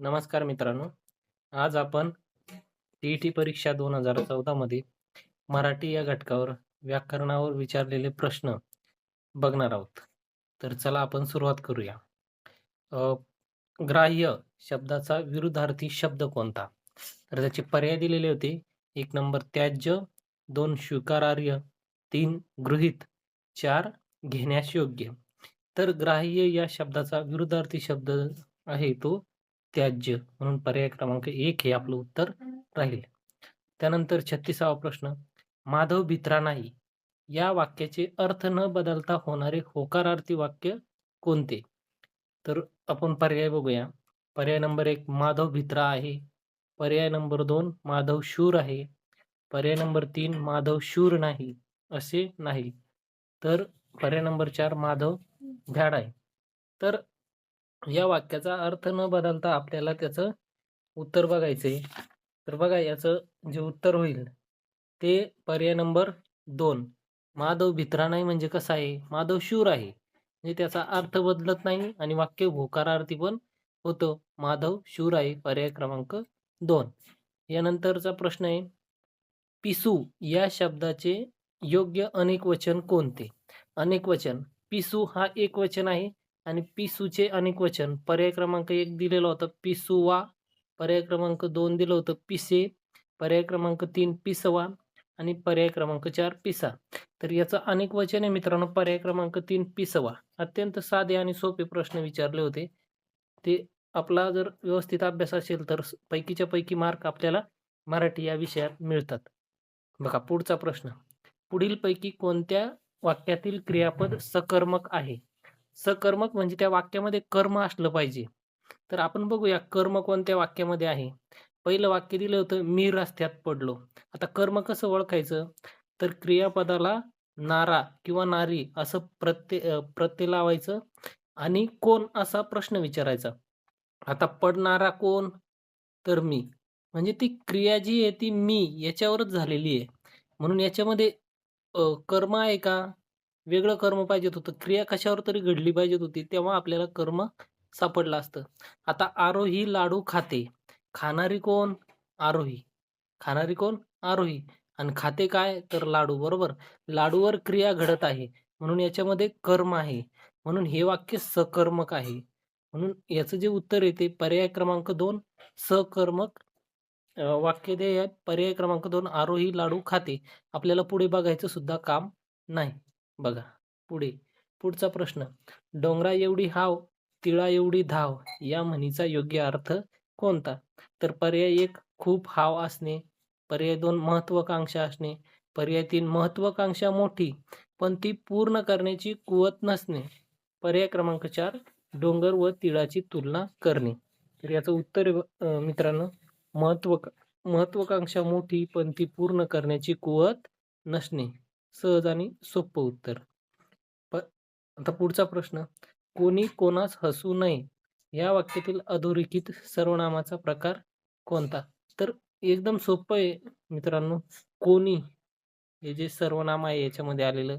नमस्कार मित्रांनो. आज आपण टी ई टी परीक्षा दोन हजार चौदामध्ये मराठी या घटकावर व्याकरणावर विचारलेले प्रश्न बघणार आहोत. तर चला आपण सुरुवात करूया. ग्राह्य शब्दाचा विरुद्धार्थी शब्द कोणता? तर त्याचे पर्याय दिलेले होते. एक नंबर त्याज्य दोन स्वीकारार्ह तीन गृहीत चार घेण्यास योग्य. तर ग्राह्य या शब्दाचा विरुद्धार्थी शब्द आहे तो त्याज्य म्हणून पर्याय क्रमांक एक हे आपलं उत्तर राहील. त्यानंतर छत्तीसावा प्रश्न माधव भित्रा नाही या वाक्याचे अर्थ न बदलता होणारे होकारार्थी वाक्य कोणते? तर आपण पर्याय बघूया. पर्याय नंबर एक माधव भित्रा आहे. पर्याय नंबर दोन माधव शूर आहे. पर्याय नंबर तीन माधव शूर नाही असे नाही. तर पर्याय नंबर चार माधव भ्याड आहे. तर या वाक्याचा अर्थ न बदलता आपल्याला त्याचं उत्तर बघायचंय. तर बघा याचं जे उत्तर होईल ते पर्याय नंबर दोन. माधव भित्रा नाही म्हणजे कसं आहे? माधव शूर आहे. म्हणजे त्याचा अर्थ बदलत नाही आणि वाक्य भोकारार्थी पण होतं. माधव शूर आहे पर्याय क्रमांक दोन. यानंतरचा प्रश्न आहे पिसू या शब्दाचे योग्य अनेक वचन कोणते? अनेक वचन. पिसू हा एक वचन आहे आणि पिसूचे अनेक वचन. पर्याय क्रमांक एक दिलेलं होतं पिसुवा. पर्याय क्रमांक दोन दिलं होतं पिसे. पर्याय क्रमांक तीन पिसवा आणि पर्याय क्रमांक चार पिसा. तर याचं अनेक वचन आहे मित्रांनो. पर्याय क्रमांक तीन पिसवा. अत्यंत साधे आणि सोपे प्रश्न विचारले होते. ते आपला जर व्यवस्थित अभ्यास असेल तर पैकीच्या पैकी मार्क आपल्याला मराठी या विषयात मिळतात. बघा पुढचा प्रश्न. पुढीलपैकी कोणत्या वाक्यातील क्रियापद सकर्मक आहे? सकर्मक म्हणजे त्या वाक्यामध्ये कर्म असलं पाहिजे. तर आपण बघूया कर्म कोणत्या वाक्यामध्ये आहे? पहिलं वाक्य दिलं होतं मी रस्त्यात पडलो. आता कर्म कसं ओळखायचं? तर क्रियापदाला नारा किंवा नारी असं प्रत्यय प्रत्यय लावायचं आणि कोण असा प्रश्न विचारायचा. आता पडणारा कोण? तर मी. म्हणजे ती क्रिया जी आहे ती मी याच्यावरच झालेली आहे. म्हणून याच्यामध्ये कर्म आहे का? वेगळं कर्म पाहिजेत होतं. क्रिया कशावर तरी घडली पाहिजेत होती तेव्हा आपल्याला कर्म सापडलं असतं. आता आरोही लाडू खाते. खाणारी कोण? आरोही. खाणारी कोण? आरोही. आणि खाते काय? तर लाडू बरोबर? लाडूवर क्रिया घडत आहे. म्हणून याच्यामध्ये कर्म आहे. म्हणून हे वाक्य सकर्मक आहे. म्हणून याचं जे उत्तर आहे ते पर्याय क्रमांक दोन सकर्मक वाक्य दे पर्याय क्रमांक दोन आरोही लाडू खाते. आपल्याला पुढे बघायचं सुद्धा काम नाही. बघा पुढे. पुढचा प्रश्न. डोंगरा एवढी हाव तिळा एवढी धाव या म्हणीचा योग्य अर्थ कोणता? तर पर्याय एक खूप हाव असणे. पर्याय दोन महत्वाकांक्षा असणे. पर्याय तीन महत्वाकांक्षा मोठी पण ती पूर्ण करण्याची कुवत नसणे. पर्याय क्रमांक चार डोंगर व तिळाची तुलना करणे. तर याचं उत्तर मित्रांनो महत्त्व महत्वाकांक्षा मोठी पण ती पूर्ण करण्याची कुवत नसणे. सहज आणि सोपं उत्तर. प आता पुढचा प्रश्न. कोणी कोणास हसू नये या वाक्यातील अधोरेखित सर्वनामाचा प्रकार कोणता? तर एकदम सोपं आहे मित्रांनो. कोणी हे जे सर्वनाम आहे याच्यामध्ये आलेलं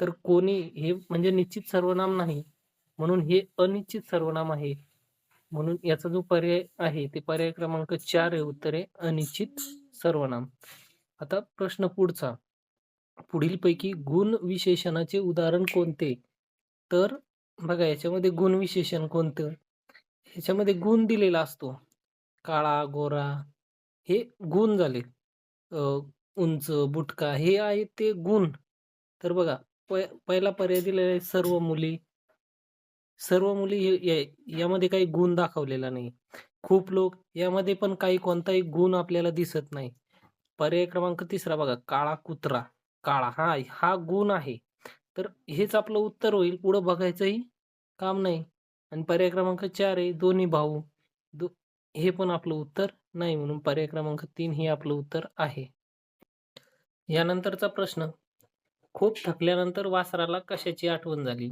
तर कोणी हे म्हणजे निश्चित सर्वनाम नाही म्हणून हे अनिश्चित सर्वनाम आहे. म्हणून याचा जो पर्याय आहे ते पर्याय क्रमांक चार आहे उत्तर आहे अनिश्चित सर्वनाम. आता प्रश्न पुढचा. पुढीलपैकी गुण विशेषणाचे उदाहरण कोणते? तर बघा याच्यामध्ये गुण विशेषण कोणतं? ह्याच्यामध्ये गुण दिलेला असतो. काळा गोरा हे गुण झाले. उंच बुटका हे आहे ते गुण. तर बघा पहिला पर्याय दिलेला आहे सर्व मुली. सर्व मुली यामध्ये काही गुण दाखवलेला नाही. खूप लोक यामध्ये पण काही कोणताही गुण आपल्याला दिसत नाही. पर्याय क्रमांक तिसरा बघा काळा कुत्रा. काळा. हा हा गुण आहे. तर हेच आपलं उत्तर होईल. पुढं बघायचंही काम नाही. आणि पर्याय क्रमांक चार आहे दोन्ही भाऊ. दो हे पण आपलं उत्तर नाही म्हणून पर्याय क्रमांक तीन हे आपलं उत्तर आहे. यानंतरचा प्रश्न. खूप थकल्यानंतर वासराला कशाची आठवण झाली?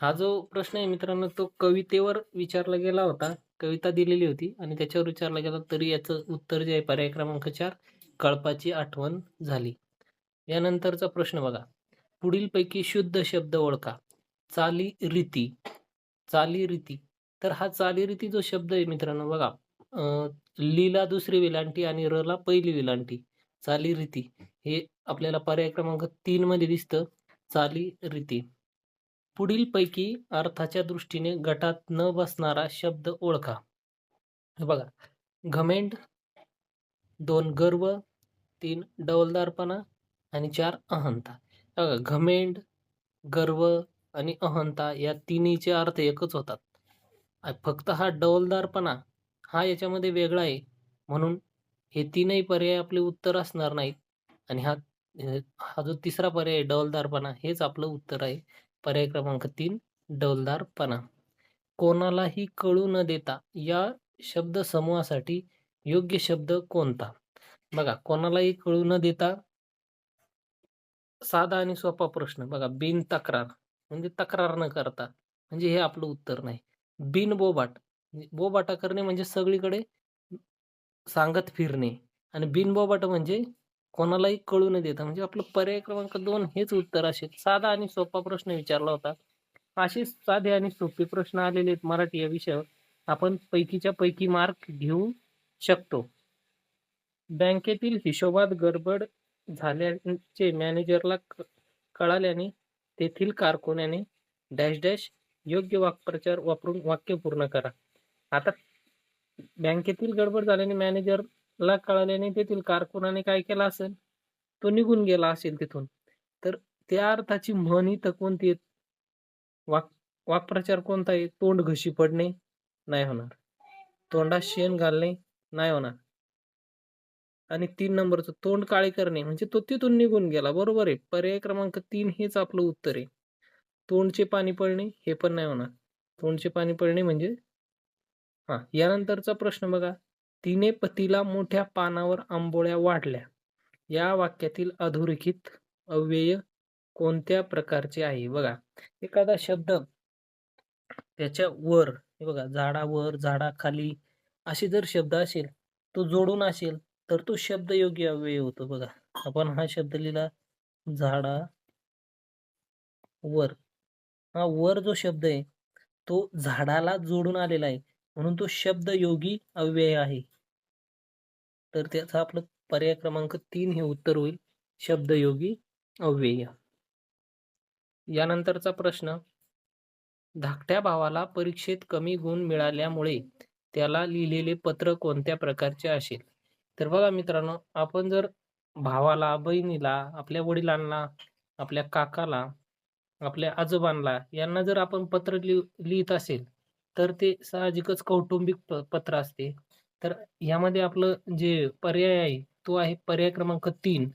हा जो प्रश्न आहे मित्रांनो तो कवितेवर विचारला गेला होता. कविता दिलेली होती आणि त्याच्यावर विचारला गेला तरी याचं उत्तर जे आहे पर्याय क्रमांक चार कळपाची आठवण झाली. यानंतरचा प्रश्न बघा. पुढीलपैकी शुद्ध शब्द ओळखा. चाली रीती. चाली रीती. तर हा चालीरीती जो शब्द आहे मित्रांनो बघा. अं, लीला दुसरी वेलांटी आणि रला पहिली वेलांटी. चालीरीती हे आपल्याला पर्याय क्रमांक तीन मध्ये दिसतं. चालीरीती पुढील पैकी अर्थाच्या दृष्टीने गटात न बसणारा शब्द ओळखा. बघा. घमेंड दोन गर्व तीन डौलदारपणा आणि चार अहंता. बघा घमेंड गर्व आणि अहंता या तिन्हीचे अर्थ एकच होतात. फक्त हा डौलदारपणा हा याच्यामध्ये वेगळा आहे. म्हणून हे तीनही पर्याय आपले उत्तर असणार नाहीत. आणि हा हा जो तिसरा पर्याय डौलदारपणा हेच आपलं उत्तर आहे. पर्याय क्रमांक तीन डौलदारपणा. कोणालाही कळू न देता या शब्द समूहासाठी योग्य शब्द कोणता? बघा कोणालाही कळू न देता साधा आणि सोपा प्रश्न. बघा बिन तक्रार. म्हणजे तक्रार न करता. म्हणजे हे आपलं उत्तर नाही. बिन बोबाट. म्हणजे बोबाटा करणे म्हणजे सगळीकडे सांगत फिरणे. आणि बिन बोबाट म्हणजे कोणालाही कळू न देता. म्हणजे आपलं पर्याय क्रमांक दोन हेच उत्तर असेल. साधा आणि सोपा प्रश्न विचारला होता. असे साधे आणि सोपे प्रश्न आलेले आहेत मराठी या विषयावर. आपण पैकीच्या पैकी मार्क घेऊ शकतो. बँकेतील हिशोबात गडबड झाल्याचे मॅनेजरला कळाल्याने तेथील कारकुनाने डॅश डॅश योग्य वाक्प्रचार वापरून वाक्य पूर्ण करा. आता बँकेतील गडबड झाल्याने मॅनेजरला कळाल्याने तेथील कारकुनाने काय केलं असेल? तो निघून गेला असेल तिथून. तर त्या अर्थाची म्हण इथं कोणती वाक वाक्प्रचार कोणता आहे? तोंड घशी पडणे नाही होणार. तोंडात शेण घालणे नाही होणार. आणि तीन नंबरचं तोंड काळे करणे म्हणजे तो तिथून निघून गेला. बरोबर आहे. पर्याय क्रमांक तीन हेच आपलं उत्तर आहे. तोंडचे पाणी पडणे हे पण नाही होणार. तोंडचे पाणी पडणे म्हणजे? हा यानंतरचा प्रश्न बघा. तिने पतीला मोठ्या पानावर आंबोळ्या वाढल्या. या वाक्यातील अधोरेखित अव्यय कोणत्या प्रकारचे आहे? बघा. एखादा शब्द त्याच्या वर हे बघा झाडावर झाडाखाली असे जर शब्द असेल तो जोडून असेल तर तो शब्द योग्य अव्यय होतो बघा. आपण हा शब्द लिहिला झाडा वर. हा वर जो शब्द आहे तो झाडाला जोडून आलेला आहे. म्हणून तो शब्द योगी अव्यय आहे. तर त्याचा आपलं पर्याय क्रमांक तीन हे उत्तर होईल. शब्दयोगी अव्यय. यानंतरचा प्रश्न धाकट्या भावाला परीक्षेत कमी गुण मिळाल्यामुळे त्याला लिहिलेले पत्र कोणत्या प्रकारचे असेल? तर बघा मित्रांनो आपण जर भावाला बहिणीला आपल्या वडिलांना आपल्या काकाला आपल्या आजोबांना यांना जर आपण पत्र लिहित असेल तर ते साहजिकच कौटुंबिक पत्र असते. तर यामध्ये आपलं जे पर्याय आहे तो आहे पर्याय क्रमांक तीन.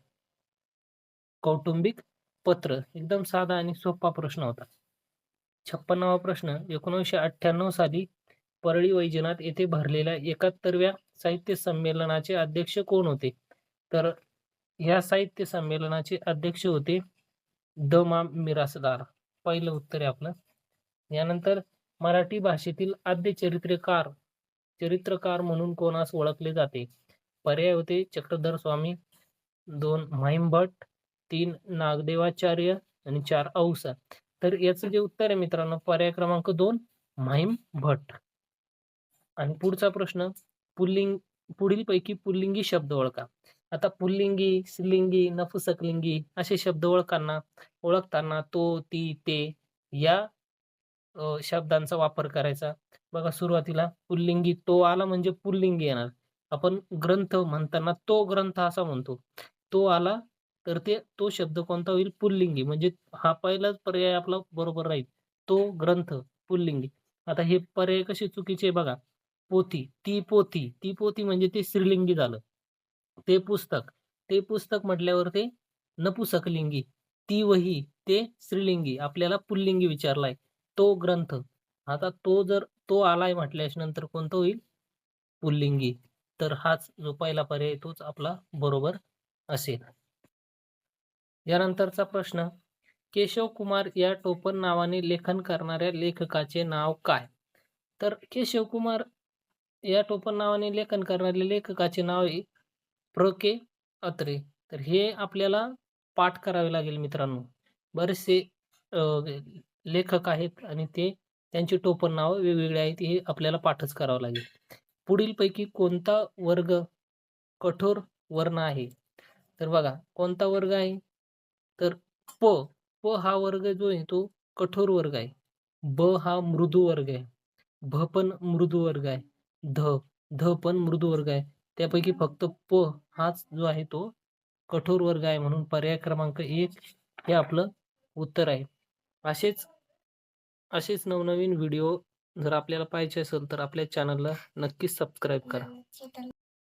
कौटुंबिक पत्र. एकदम साधा आणि सोपा प्रश्न होता. छप्पन्नावा प्रश्न. एकोणीसशे अठ्ठ्याण्णव साली परळी वैजनाथ येथे भरलेल्या एकाहत्तरव्या साहित्य संमेलनाचे अध्यक्ष कोण होते? तर ह्या साहित्य संमेलनाचे अध्यक्ष होते द मा मिरासदार. पहिलं उत्तर आहे आपलं. यानंतर मराठी भाषेतील आद्य चरित्रकार चरित्रकार म्हणून कोणास ओळखले जाते? पर्याय होते चक्रधर स्वामी दोन म्हाईंभट तीन नागदेवाचार्य आणि चार औसा. तर याचं जे उत्तर आहे मित्रांनो पर्याय क्रमांक दोन माहीम भट आणि पुढचा प्रश्न पुल्लिंग पुढील पैकी पुल्लिंगी शब्द ओळखा. आता पुल्लिंगी स्त्रीलिंगी नपुसकलिंगी असे शब्द ओळखांना ओळखताना तो ती ते या शब्दांचा वापर करायचा. बघा सुरुवातीला पुल्लिंगी तो आला म्हणजे पुल्लिंगी येणार. आपण ग्रंथ म्हणताना तो ग्रंथ असा म्हणतो. तो आला तर ते तो शब्द कोणता होईल? पुल्लिंगी. म्हणजे हा पहिलाच पर्याय आपला बरोबर राहील. तो ग्रंथ पुल्लिंगी. आता हे पर्याय कसे चुकीचे बघा. पोथी ती पोथी ती पोथी म्हणजे ते स्त्रीलिंगी झालं. ते पुस्तक ते पुस्तक म्हटल्यावर ते नपुसकलिंगी ती वही ते स्त्रीलिंगी आपल्याला पुल्लिंगी विचारलाय तो ग्रंथ. आता तो जर तो आलाय म्हटल्याच्या नंतर कोणतं होईल? पुल्लिंगी. तर हाच जो पहिला पर्याय तोच आपला बरोबर असेल. यानंतरचा प्रश्न केशव कुमार या टोपण नावाने लेखन करणाऱ्या लेखकाचे नाव काय? तर केशव कुमार या टोपण नावाने लेखन करणाऱ्या लेखकाचे नाव आहे प्र. के. अत्रे. तर हे आपल्याला पाठ करावे लागेल मित्रांनो. बरेचसे लेखक आहेत आणि ते त्यांची टोपण नावं वेगवेगळी आहेत हे आपल्याला पाठच करावं लागेल. पुढीलपैकी कोणता वर्ग कठोर वर्ण आहे? तर बघा कोणता वर्ग आहे? तर प प हा वर्ग जो आहे तो कठोर वर्ग आहे. ब हा मृदू वर्ग आहे. भ पण मृदू वर्ग आहे. ध ध पण मृदू वर्ग आहे. त्यापैकी फक्त प हाच जो आहे तो कठोर वर्ग आहे म्हणून पर्याय क्रमांक एक हे आपलं उत्तर आहे. असेच असेच नवनवीन व्हिडिओ जर आपल्याला पाहिजे असेल तर आपल्या चॅनलला नक्कीच सबस्क्राईब करा.